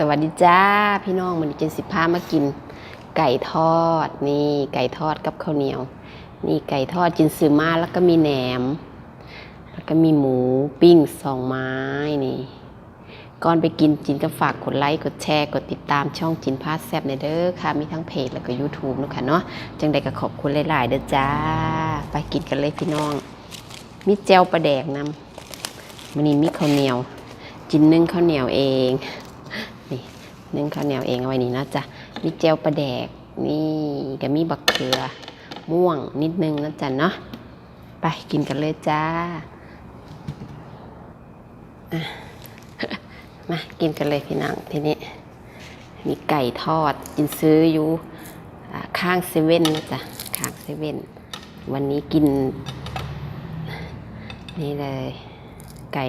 สวัสดีจ้าพี่น้องมันเจนสิบห้ามากิน ไก่ทอดนี่ไก่ทอดกับข้าวเหนียว นี่ไก่ทอดจินซื้อมาแล้วก็มีแหนม แล้วก็มีหมูปิ้งสองไม้นี่ก่อนไปกินจินก็ฝากกดไลค์กดแชร์กดติดตามช่องจินพาสแซบในเด้อค่ะ มีทั้งเพจแล้วก็ YouTube นะคะเนาะจังใดก็ขอบคุณหลาย ๆ เด้อจ้า ไปกินกันเลยพี่น้อง มีแจวปลาแดกนำมันนี้มีข้าวเหนียว จินนึ่งข้าวเหนียวเอง นึ่งข้าวเหนียวเองเอาไว้นี่นะจ๊ะมีเจลปลาแดกนี่ก็มีบักเขือม่วงนิดนึงนะจ๊ะเนาะไปกินกันเลยจ้ามากินกันเลยพี่น้องทีนี้มีไก่ทอดกินซื้ออยู่ข้างเซเว่นนะจ๊ะข้างเซเว่นวันนี้กิน นี่เลยไก่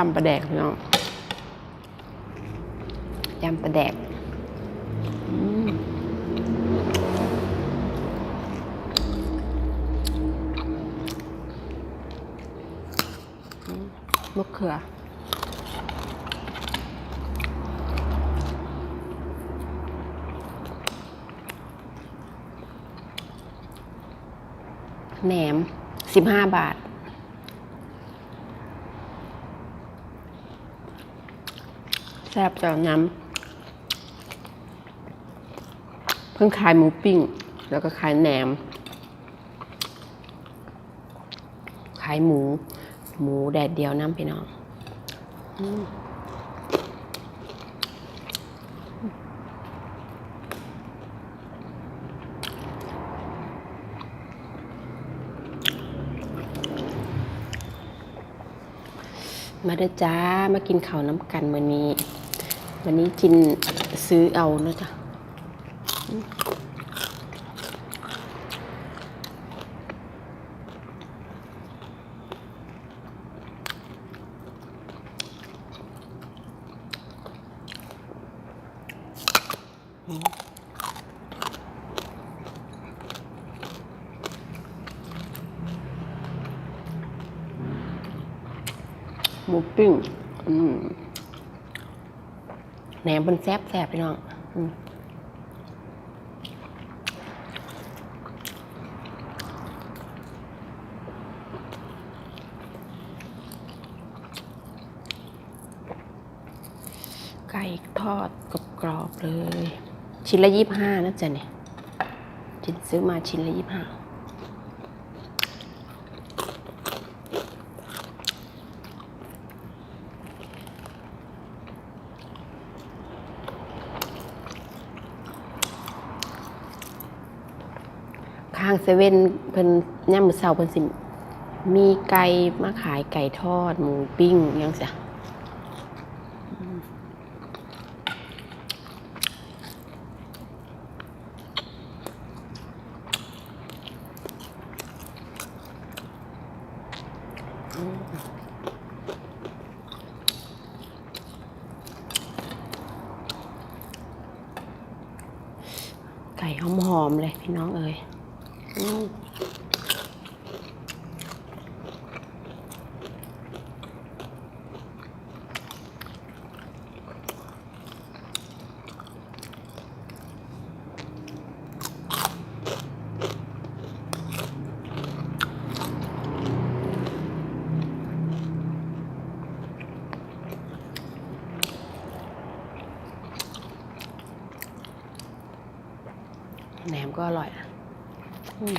จำปลาแดกพี่น้องจำปลาแดกมอืมมะเขือแหนมสิบห้าบาท แซ่บจากน้ำเพิ่งขายหมูปิ้ง แล้วก็ขายแหนม ขายหมู หมูแดดเดียวน้ำพี่น้องมมาเด้อจ้า มากินข้าวน้ำกันวันนี้ วันนี้จินซื้อเอานะจ๊ะหมูปิ้งอืม แหนมเป็นแซ่บแซ่บพี่น้องไก่ทอดกรอบๆเลย ชิ้นละยี่ห้านะจ๊ะเนี่ยจินซื้อมาชิ้นละยี่ห้า ข้างเซเว่นเพิ่นย่ามมือเสาเพิ่นสิ มีไก่มาขายไก่ทอด หมูปิ้งยังเสียไก่หอมๆเลยพี่น้องเอ้ย แหนมก็อร่อยนะอืม ข้าว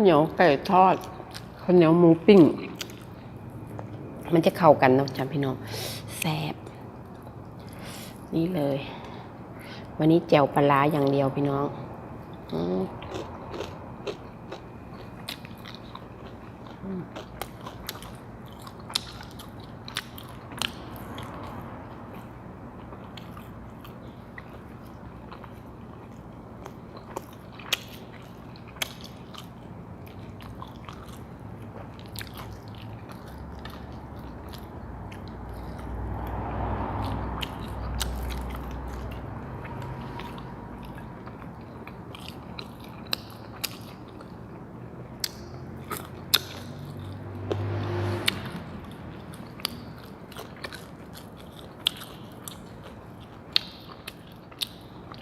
เหนียวไก่ทอดข้าวเหนียวหมูปิ้ง มันจะเข้ากันเนาะจำพี่น้องแซ่บนี่เลย วันนี้แจ่วปลาร้าอย่างเดียวพี่น้องอืม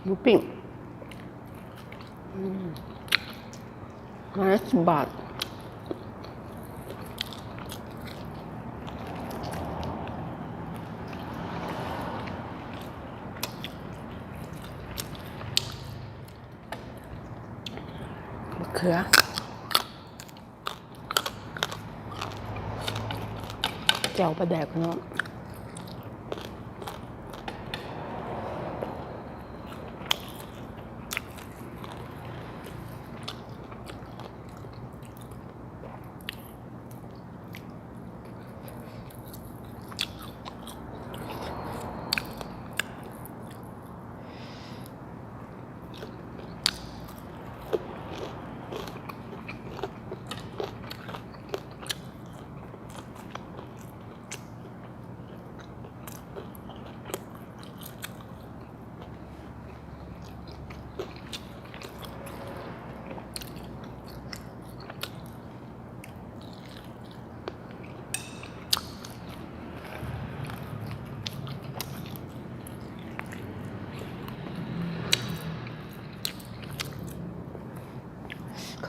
หมูปิ้งอืมาสิบบาทมะเขือเจียวปลาแดกเนาะ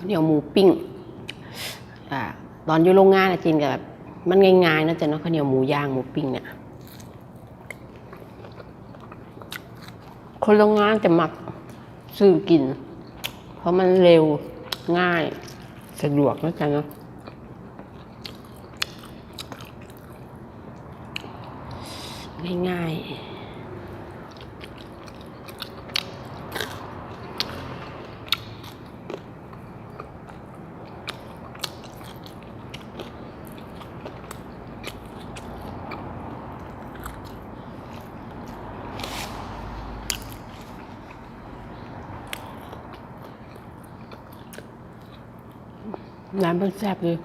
เหนียวหมูปิ้งอ่าตอนอยู่โรงงานนะจินกับแบบมันง่ายๆนะจ๊ะเนาะข้าวเหนียวหมูย่างหมูปิ้งเนี่ยคนโรงงานจะมักซื้อกิน เพราะมันเร็วง่ายสะดวกนะจ๊ะเนาะง่ายๆ น้ำมันแซ่บเลย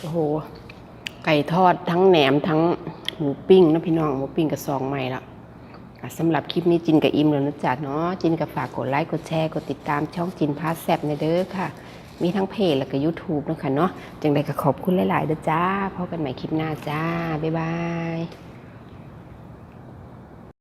โอ้โห ไก่ทอดทั้งแหนมทั้งหมูปิ้งนะพี่น้อง หมูปิ้งกับซองใหม่ละสำหรับคลิปนี้จินกับอิมแล้วนะจ๊ะเนาะจินกับฝากกดไลค์กดแชร์กดติดตามช่องจินพาสแซบในเด้อค่ะ มีทั้งเพจแล้วก็ YouTube นะคะเนาะจังใดก็ขอบคุณหลายๆเด้อจ้าพบกันใหม่คลิปหน้าจ้า บ๊ายบาย